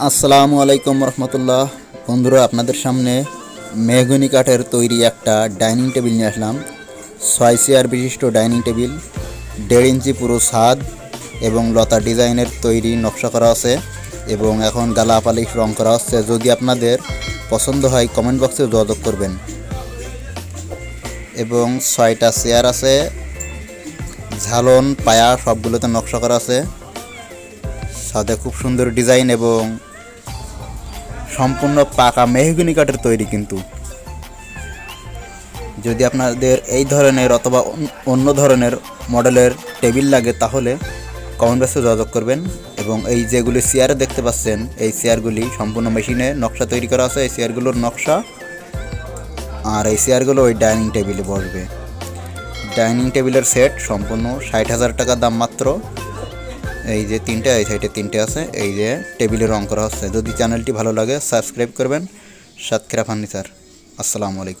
আসসালামু আলাইকুম রহমতুল্লাহ। বন্ধুরা, আপনাদের সামনে মেহগনি কাঠের তৈরি একটা ডাইনিং টেবিল নিয়ে আসলাম। ছয় চেয়ার বিশিষ্ট ডাইনিং টেবিল, দেড় ইঞ্চি পুরো ছাদ এবং লতা ডিজাইনের তৈরি নকশা করা আছে এবং এখন গালা পালিশ রং করা হচ্ছে যদি আপনাদের পছন্দ হয় কমেন্ট বক্সে যোগাযোগ করবেন। এবং ছয়টা চেয়ার আছে, ঝালন, পায়া সবগুলোতে নকশা করা আছে। সাথে খুব সুন্দর ডিজাইন এবং সম্পূর্ণ পাকা মেহগনি কাঠের তৈরি কিন্তু। যদি আপনাদের এই ধরনের অথবা অন- অন্য ধরনের মডেলের টেবিল লাগে তাহলে কমেন্ট বক্সে যোগাযোগ করবেন এবং এই যেগুলি চেয়ারে দেখতে পাচ্ছেন, এই চেয়ারগুলি সম্পূর্ণ মেশিনে নকশা তৈরি করা আছে। এই চেয়ারগুলোর নকশা আর এই চেয়ারগুলো ওই ডাইনিং টেবিলে বসবে। ডাইনিং টেবিলের সেট সম্পূর্ণ ষাট হাজার টাকা দাম মাত্র। এই যে তিনটে, এই সাইডে তিনটে আছে, এই যে টেবিলে রং করা হচ্ছে। যদি চ্যানেলটি ভালো লাগে, সাবস্ক্রাইব করবেন। সাতক্ষীরা ফার্নিচার। আসসালামু আলাইকুম।